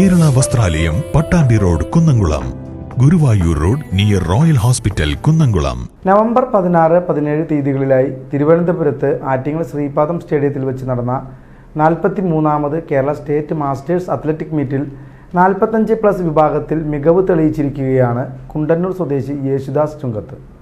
കലാലയം Pattambi road Kunnamkulam. Guruvayur road near royal hospital Kunnamkulam. November പതിനാറ് പതിനേഴ് തീയതികളിലായി തിരുവനന്തപുരത്ത് ആറ്റിങ്ങൽ ശ്രീപാദം സ്റ്റേഡിയത്തിൽ വെച്ച് നടന്ന നാൽപ്പത്തി മൂന്നാമത് കേരള സ്റ്റേറ്റ് മാസ്റ്റേഴ്സ് അത്ലറ്റിക് മീറ്റിൽ നാൽപ്പത്തഞ്ച് പ്ലസ് വിഭാഗത്തിൽ മികവ് തെളിയിച്ചിരിക്കുകയാണ് കുണ്ടന്നൂർ സ്വദേശി യേശുദാസ് ചുങ്കത്ത്.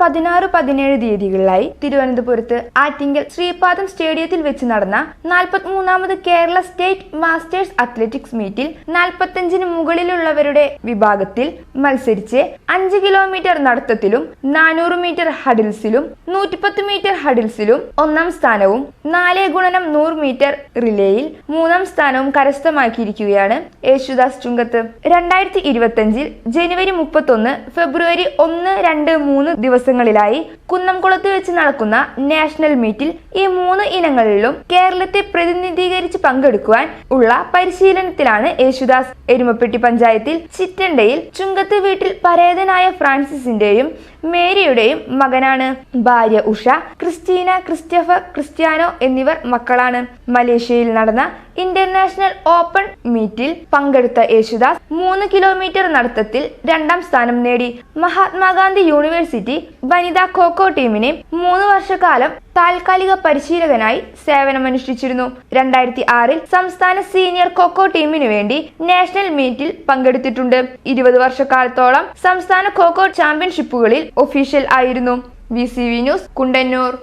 പതിനാറ് പതിനേഴ് തീയതികളിലായി തിരുവനന്തപുരത്ത് ആറ്റിങ്കൽ ശ്രീപാദം സ്റ്റേഡിയത്തിൽ വെച്ച് നടന്ന നാൽപ്പത്തിമൂന്നാമത് കേരള സ്റ്റേറ്റ് മാസ്റ്റേഴ്സ് അത്ലറ്റിക്സ് മീറ്റിൽ നാൽപ്പത്തഞ്ചിന് മുകളിലുള്ളവരുടെ വിഭാഗത്തിൽ മത്സരിച്ച് അഞ്ച് കിലോമീറ്റർ നടത്തത്തിലും നാനൂറ് മീറ്റർ ഹഡിൽസിലും നൂറ്റിപ്പത്ത് മീറ്റർ ഹഡിൽസിലും ഒന്നാം സ്ഥാനവും നാല് ഗുണനം നൂറ് മീറ്റർ റിലേയിൽ മൂന്നാം സ്ഥാനവും കരസ്ഥമാക്കിയിരിക്കുകയാണ് യേശുദാസ് ചുങ്കത്ത്. രണ്ടായിരത്തി ഇരുപത്തഞ്ചിൽ ജനുവരി മുപ്പത്തൊന്ന് ഫെബ്രുവരി ഒന്ന് രണ്ട് മൂന്ന് ദിവസങ്ങളിലായി കുന്നംകുളത്ത് വെച്ച് നടക്കുന്ന നാഷണൽ മീറ്റിൽ ഈ മൂന്ന് ഇനങ്ങളിലും കേരളത്തെ പ്രതിനിധീകരിച്ച് പങ്കെടുക്കുവാൻ ഉള്ള പരിശീലനത്തിലാണ് യേശുദാസ്. എരുമപ്പെട്ടി പഞ്ചായത്തിൽ ചിറ്റണ്ടയിൽ ചുങ്കത്ത് വീട്ടിൽ പരേതനായ ഫ്രാൻസിസിന്റെയും മേരിയുടെയും മകനാണ്. ഭാര്യ ഉഷ ക്രിസ്റ്റീന ക്രിസ്റ്റഫർ ക്രിസ്ത്യാനോ എന്നിവർ മക്കളാണ്. മലേഷ്യയിൽ നടന്ന ഇന്റർനാഷണൽ ഓപ്പൺ മീറ്റിൽ പങ്കെടുത്ത യേശുദാസ് മൂന്ന് കിലോമീറ്റർ നടത്തത്തിൽ രണ്ടാം സ്ഥാനം നേടി. മഹാത്മാഗാന്ധി യൂണിവേഴ്സിറ്റി വനിതാ ഖോഖോ ടീമിനെ മൂന്ന് വർഷക്കാലം താൽക്കാലിക പരിശീലകനായി സേവനമനുഷ്ഠിച്ചിരുന്നു. രണ്ടായിരത്തി ആറിൽ സംസ്ഥാന സീനിയർ ഖോഖോ ടീമിനു വേണ്ടി നാഷണൽ മീറ്റിൽ പങ്കെടുത്തിട്ടുണ്ട്. ഇരുപത് വർഷക്കാലത്തോളം സംസ്ഥാന ഖോഖോ ചാമ്പ്യൻഷിപ്പുകളിൽ ഒഫീഷ്യൽ ആയിരുന്നു. V news Kundannoor